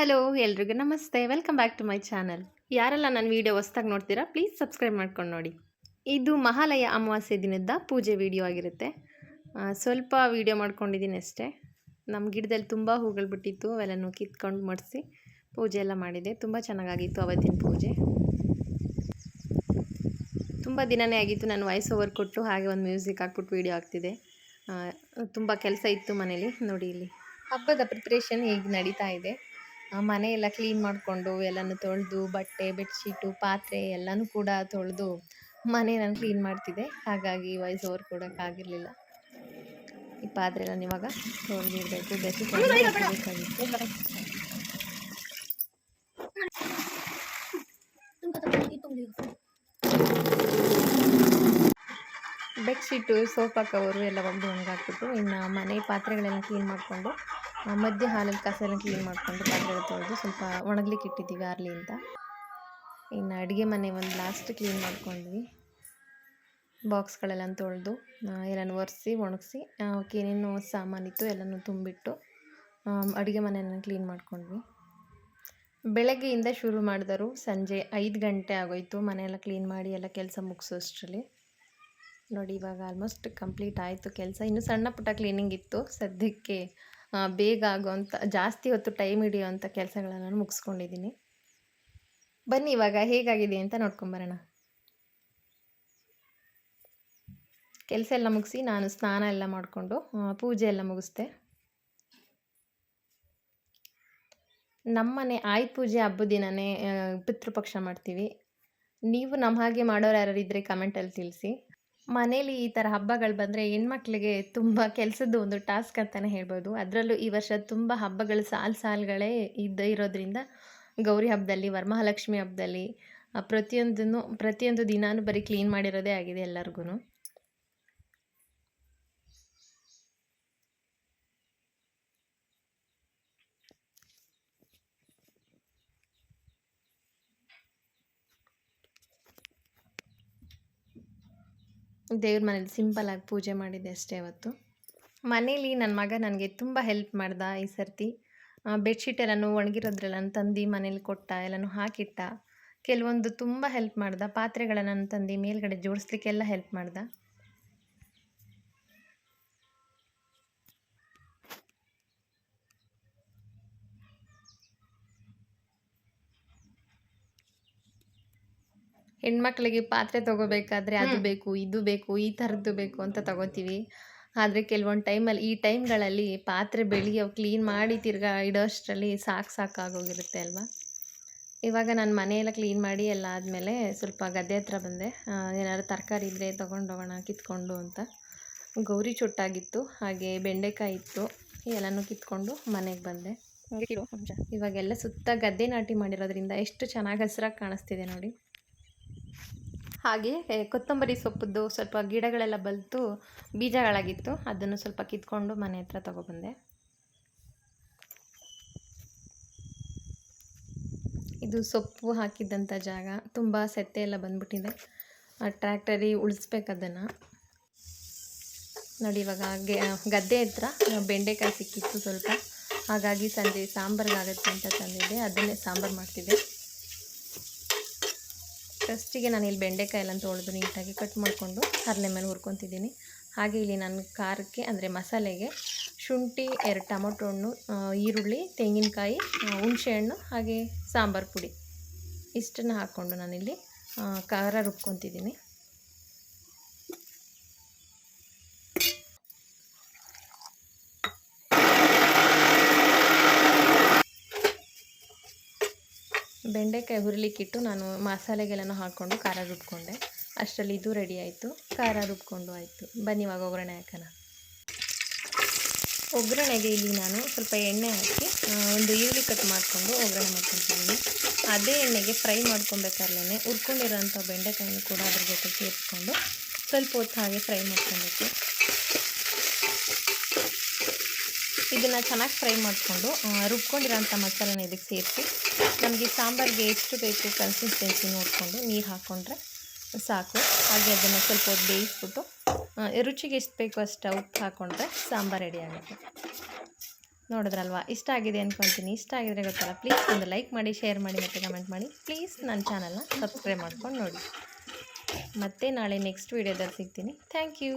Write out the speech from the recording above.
Hello ಎಲ್ರಿಗೂ ನಮಸ್ತೆ. Welcome back to my channel ಯಾರೆಲ್ಲ ನನ್ನ ವೀಡಿಯೋ ಹೊಸ್ದಾಗಿ ನೋಡ್ತೀರಾ ಪ್ಲೀಸ್ ಸಬ್ಸ್ಕ್ರೈಬ್ ಮಾಡ್ಕೊಂಡು ನೋಡಿ. ಇದು ಮಹಾಲಯ ಅಮಾವಾಸ್ಯೆ ದಿನದ ಪೂಜೆ ವಿಡಿಯೋ ಆಗಿರುತ್ತೆ. ಸ್ವಲ್ಪ ವಿಡಿಯೋ ಮಾಡ್ಕೊಂಡಿದ್ದೀನಿ ಅಷ್ಟೇ. ನಮ್ಮ ಗಿಡದಲ್ಲಿ ತುಂಬ ಹೂಗಳು ಬಿಟ್ಟಿತ್ತು, ಅವೆಲ್ಲನೂ ಕಿತ್ಕೊಂಡು ಮಡಿಸಿ ಪೂಜೆ ಎಲ್ಲ ಮಾಡಿದೆ. ತುಂಬ ಚೆನ್ನಾಗಾಗಿತ್ತು ಅವತ್ತಿನ ಪೂಜೆ. ತುಂಬ ದಿನವೇ ಆಗಿತ್ತು ನಾನು ವಾಯ್ಸ್ ಓವರ್ ಕೊಟ್ಟು, ಹಾಗೆ ಒಂದು ಮ್ಯೂಸಿಕ್ ಹಾಕ್ಬಿಟ್ಟು ವೀಡಿಯೋ ಆಗ್ತಿದೆ ತುಂಬ ಕೆಲಸ ಇತ್ತು ಮನೇಲಿ, ನೋಡಿ ಇಲ್ಲಿ. ಹಬ್ಬದ ಪ್ರಿಪ್ರೇಷನ್ ಹೇಗೆ ನಡೀತಾ ಇದೆ? ಮನೆ ಎಲ್ಲ ಕ್ಲೀನ್ ಮಾಡಿಕೊಂಡು ಎಲ್ಲಾನು ತೊಳೆದು ಬಟ್ಟೆ ಬೆಡ್ಶೀಟು ಪಾತ್ರೆ ಎಲ್ಲನೂ ಕೂಡ ತೊಳೆದು ಮನೆ ನಾನು ಕ್ಲೀನ್ ಮಾಡ್ತಿದ್ದೆ. ಹಾಗಾಗಿ ವಾಯ್ಸ್ ಓವರ್ ಕೊಡೋಕ್ಕಾಗಿರಲಿಲ್ಲ ಈ ಪಾತ್ರೆ ನಾನು ಇವಾಗ ತೊಳೆದಿಡಬೇಕು ಬೆಡ್ಶೀಟ್ ಬೆಡ್ಶೀಟು ಸೋಫಾ ಕವರು ಎಲ್ಲ ಒಗ್ದು ಒಣಗಾಕ್ಬಿಟ್ಟು ಇನ್ನು ಮನೆ ಪಾತ್ರೆಗಳೆಲ್ಲ ಕ್ಲೀನ್ ಮಾಡಿಕೊಂಡು ಮಧ್ಯೆ ಹಾಲಿನ ಕಸ ಎಲ್ಲ ಕ್ಲೀನ್ ಮಾಡಿಕೊಂಡು ಪಾತ್ರೆ ತೊಳೆದು ಸ್ವಲ್ಪ ಒಣಗ್ಲಿಕ್ಕೆ ಇಟ್ಟಿದ್ದೀವಿ ಆರ್ಲಿ ಅಂತ. ಇನ್ನು ಅಡುಗೆ ಮನೆ ಒಂದು ಲಾಸ್ಟ್ ಕ್ಲೀನ್ ಮಾಡ್ಕೊಂಡ್ವಿ. ಬಾಕ್ಸ್ಗಳೆಲ್ಲ ತೊಳೆದು ಎಲ್ಲನೂ ಒರೆಸಿ, ಒಣಗಿಸಿ ಏನೇನು ಸಾಮಾನಿತ್ತು ಎಲ್ಲನೂ ತುಂಬಿಟ್ಟು ಅಡುಗೆ ಮನೆಯನ್ನು ಕ್ಲೀನ್ ಮಾಡ್ಕೊಂಡ್ವಿ. ಬೆಳಗ್ಗೆಯಿಂದ ಶುರು ಮಾಡಿದರು. ಸಂಜೆ ಐದು ಗಂಟೆ ಆಗೋಯ್ತು. ಮನೆಯೆಲ್ಲ ಕ್ಲೀನ್ ಮಾಡಿ ಎಲ್ಲ ಕೆಲಸ ಮುಗಿಸೋಷ್ಟರಲ್ಲಿ ನೋಡಿ ಇವಾಗ ಆಲ್ಮೋಸ್ಟ್ ಕಂಪ್ಲೀಟ್ ಆಯಿತು ಕೆಲಸ. ಇನ್ನು ಸಣ್ಣ ಪುಟ್ಟ ಕ್ಲೀನಿಂಗ್ ಇತ್ತು. ಸದ್ಯಕ್ಕೆ ಬೇಗ ಆಗೋವಂಥ ಜಾಸ್ತಿ ಹೊತ್ತು ಟೈಮ್ ಹಿಡಿಯುವಂಥ ಕೆಲಸಗಳನ್ನು ಮುಗಿಸ್ಕೊಂಡಿದ್ದೀನಿ ಬನ್ನಿ ಇವಾಗ ಹೇಗಾಗಿದೆ ಅಂತ ನೋಡ್ಕೊಂಬರೋಣ ಕೆಲಸ ಎಲ್ಲ ಮುಗಿಸಿ ನಾನು ಸ್ನಾನ ಎಲ್ಲ ಮಾಡಿಕೊಂಡು ಪೂಜೆ ಎಲ್ಲ ಮುಗಿಸ್ದೆ. ನಮ್ಮನೆ ಆಯುಧ ಪೂಜೆ ಹಬ್ಬದ ದಿನನೇ ಪಿತೃಪಕ್ಷ ಮಾಡ್ತೀವಿ. ನೀವು ನಮ್ಮ ಹಾಗೆ ಮಾಡೋರು ಯಾರು ಇದ್ದರೆ ಕಮೆಂಟಲ್ಲಿ ತಿಳಿಸಿ. ಮನೇಲಿ ಈ ಥರ ಹಬ್ಬಗಳು ಬಂದರೆ ಹೆಣ್ಮಕ್ಳಿಗೆ ತುಂಬ ಕೆಲಸದ್ದು ಒಂದು ಟಾಸ್ಕ್ ಅಂತಲೇ ಹೇಳ್ಬೋದು. ಅದರಲ್ಲೂ ಈ ವರ್ಷ ತುಂಬ ಹಬ್ಬಗಳು ಸಾಲು ಸಾಲುಗಳೇ ಇದ್ದ ಇರೋದ್ರಿಂದ ಗೌರಿ ಹಬ್ಬದಲ್ಲಿ ವರಮಹಾಲಕ್ಷ್ಮಿ ಹಬ್ಬದಲ್ಲಿ ಪ್ರತಿಯೊಂದನ್ನು ಪ್ರತಿಯೊಂದು ದಿನಾನೂ ಬರೀ ಕ್ಲೀನ್ ಮಾಡಿರೋದೇ ಆಗಿದೆ ಎಲ್ಲರಿಗೂ ದೇವ್ರ ಮನೇಲಿ ಸಿಂಪಲಾಗಿ ಪೂಜೆ ಮಾಡಿದ್ದೆ ಅಷ್ಟೇ ಅವತ್ತು ಮನೇಲಿ ನನ್ನ ಮಗ ನನಗೆ ತುಂಬ ಹೆಲ್ಪ್ ಮಾಡ್ದ ಈ ಸರ್ತಿ. ಬೆಡ್ಶೀಟ್ ಎಲ್ಲನೂ ಒಣಗಿರೋದ್ರೆಲ್ಲ ತಂದು ಮನೇಲಿ ಕೊಟ್ಟ, ಎಲ್ಲನೂ ಹಾಕಿಟ್ಟ. ಕೆಲವೊಂದು ತುಂಬ ಹೆಲ್ಪ್ ಮಾಡ್ದ, ಪಾತ್ರೆಗಳನ್ನು ತಂದು ಮೇಲುಗಡೆ ಜೋಡಿಸ್ಲಿಕ್ಕೆಲ್ಲ ಹೆಲ್ಪ್ ಮಾಡ್ದ. ಹೆಣ್ಮಕ್ಳಿಗೆ ಪಾತ್ರೆ ತಗೋಬೇಕಾದ್ರೆ ಅದು ಬೇಕು ಇದು ಬೇಕು ಈ ಥರದ್ದು ಬೇಕು ಅಂತ ತಗೋತೀವಿ. ಆದರೆ ಕೆಲವೊಂದು ಟೈಮಲ್ಲಿ ಈ ಟೈಮ್ಗಳಲ್ಲಿ ಪಾತ್ರೆ ಬೆಳಿಗ್ಗೆ ಕ್ಲೀನ್ ಮಾಡಿ ತಿರ್ಗಾ ಇಡೋಷ್ಟರಲ್ಲಿ ಸಾಕು ಸಾಕಾಗೋಗಿರುತ್ತೆ ಅಲ್ವಾ? ಇವಾಗ ನಾನು ಮನೆಯೆಲ್ಲ ಕ್ಲೀನ್ ಮಾಡಿ ಎಲ್ಲ ಆದಮೇಲೆ ಸ್ವಲ್ಪ ಗದ್ದೆ ಹತ್ರ ಬಂದೆ. ಏನಾದ್ರು ತರಕಾರಿ ಇದ್ದರೆ ತೊಗೊಂಡೋಗೋಣ ಕಿತ್ಕೊಂಡು ಅಂತ. ಗೌರಿ ಚೊಟ್ಟಾಗಿತ್ತು ಹಾಗೆ ಬೆಂಡೆಕಾಯಿ ಇತ್ತು ಎಲ್ಲನೂ ಕಿತ್ಕೊಂಡು ಮನೆಗೆ ಬಂದೆ. ಇವಾಗೆಲ್ಲ ಸುತ್ತ ಗದ್ದೆ ನಾಟಿ ಮಾಡಿರೋದ್ರಿಂದ ಎಷ್ಟು ಚೆನ್ನಾಗಿ ಹಸಿರಾಗಿ ಕಾಣಿಸ್ತಿದೆ ನೋಡಿ. ಹಾಗೆ ಕೊತ್ತಂಬರಿ ಸೊಪ್ಪದ್ದು ಸ್ವಲ್ಪ ಗಿಡಗಳೆಲ್ಲ ಬಲಿತು, ಬೀಜಗಳಾಗಿತ್ತು. ಅದನ್ನು ಸ್ವಲ್ಪ ಕಿತ್ಕೊಂಡು ಮನೆ ಹತ್ರ ತಗೊಬಂದೆ. ಇದು ಸೊಪ್ಪು ಹಾಕಿದ್ದಂಥ ಜಾಗ. ತುಂಬ ಸೆತ್ತೆ ಎಲ್ಲ ಬಂದ್ಬಿಟ್ಟಿದೆ. ಆ ಟ್ರ್ಯಾಕ್ಟರಿ ಉಳಿಸ್ಬೇಕು ಅದನ್ನು. ನೋಡಿ, ಇವಾಗ ಗೆ ಗದ್ದೆ ಹತ್ರ ಬೆಂಡೆಕಾಯಿ ಸಿಕ್ಕಿತ್ತು ಸ್ವಲ್ಪ. ಹಾಗಾಗಿ ಸಂಜೆ ಸಾಂಬಾರ್ಗಾಗತ್ತೆ ಅಂತ ತಂದಿದ್ದೆ. ಅದನ್ನೇ ಸಾಂಬಾರು ಮಾಡ್ತಿದ್ದೆ. ಫಸ್ಟಿಗೆ ನಾನು ಇಲ್ಲಿ ಬೆಂಡೆಕಾಯಿ ಎಲ್ಲ ತೊಳೆದು ನೀಟಾಗಿ ಕಟ್ ಮಾಡಿಕೊಂಡು ಹರಳೆ ಮೇಲೆ ಹುರ್ಕೊತಿದ್ದೀನಿ. ಹಾಗೆ ಇಲ್ಲಿ ನಾನು ಖಾರಕ್ಕೆ, ಅಂದರೆ ಮಸಾಲೆಗೆ ಶುಂಠಿ, ಎರಡು ಟೊಮೊಟೊ ಹಣ್ಣು ಈರುಳ್ಳಿ, ತೆಂಗಿನಕಾಯಿ ಹುಣಸೆಹಣ್ಣು ಹಾಗೆ ಸಾಂಬಾರು ಪುಡಿ. ಇಷ್ಟನ್ನು ಹಾಕ್ಕೊಂಡು ನಾನಿಲ್ಲಿ ಖಾರ ರುಬ್ಕೊತಿದ್ದೀನಿ. ಬೆಂಡೆಕಾಯಿ ಹುರಿಲಿಕ್ಕಿಟ್ಟು ನಾನು ಮಸಾಲೆಗೆಲ್ಲನೂ ಹಾಕ್ಕೊಂಡು ಖಾರ ರುಬ್ಕೊಂಡೆ. ಅಷ್ಟರಲ್ಲಿ ಇದು ರೆಡಿ ಆಯಿತು. ಖಾರ ರುಬ್ಕೊಂಡು ಆಯಿತು. ಬನ್ನಿ ಇವಾಗ ಒಗ್ಗರಣೆ ಹಾಕೋಣ. ಒಗ್ಗರಣೆಗೆ ಇಲ್ಲಿ ನಾನು ಸ್ವಲ್ಪ ಎಣ್ಣೆ ಹಾಕಿ ಒಂದು ಈರುಳ್ಳಿ ಕಟ್ ಮಾಡಿಕೊಂಡು ಒಗ್ಗರಣೆ ಮಾಡ್ಕೊತಿದ್ದೀನಿ. ಅದೇ ಎಣ್ಣೆಗೆ ಫ್ರೈ ಮಾಡ್ಕೊಬೇಕಾದ್ಲೇ ಹುರ್ಕೊಂಡಿರೋಂಥ ಬೆಂಡೆಕಾಯಿನೂ ಕೂಡ ಅದ್ರ ಜೊತೆ ಸೇರಿಸ್ಕೊಂಡು ಸ್ವಲ್ಪ ಹೊತ್ತು ಹಾಗೆ ಫ್ರೈ ಮಾಡ್ಕೊಬೇಕು. ಇದನ್ನು ಚೆನ್ನಾಗಿ ಫ್ರೈ ಮಾಡಿಕೊಂಡು ರುಬ್ಕೊಂಡಿರೋಂಥ ಮಸಾಲೆನ ಇದಕ್ಕೆ ಸೇರಿಸಿ, ನಮಗೆ ಸಾಂಬಾರಿಗೆ ಎಷ್ಟು ಬೇಕು ಕನ್ಸಿಸ್ಟೆನ್ಸಿ ನೋಡಿಕೊಂಡು ನೀರು ಹಾಕ್ಕೊಂಡ್ರೆ ಸಾಕು. ಹಾಗೆ ಅದನ್ನು ಸ್ವಲ್ಪ ಹೊತ್ತು ಬೇಯಿಸ್ಬಿಟ್ಟು ರುಚಿಗೆ ಎಷ್ಟು ಬೇಕು ಅಷ್ಟು ಉಪ್ಪು ಹಾಕ್ಕೊಂಡ್ರೆ ಸಾಂಬಾರು ರೆಡಿ ಆಗುತ್ತೆ. ನೋಡಿದ್ರಲ್ವಾ? ಇಷ್ಟ ಆಗಿದೆ ಅಂದ್ಕೊತೀನಿ ಇಷ್ಟ ಆಗಿದ್ರೆ ಗೊತ್ತಲ್ಲ ಪ್ಲೀಸ್ ಒಂದು ಲೈಕ್ ಮಾಡಿ ಶೇರ್ ಮಾಡಿ ಮತ್ತು ಕಮೆಂಟ್ ಮಾಡಿ. ಪ್ಲೀಸ್ ನನ್ನ ಚಾನಲ್ನ ಸಬ್ಸ್ಕ್ರೈಬ್ ಮಾಡ್ಕೊಂಡು ನೋಡಿ. ಮತ್ತೆ ನಾಳೆ ನೆಕ್ಸ್ಟ್ ವೀಡಿಯೋದಲ್ಲಿ ಸಿಗ್ತೀನಿ. Thank you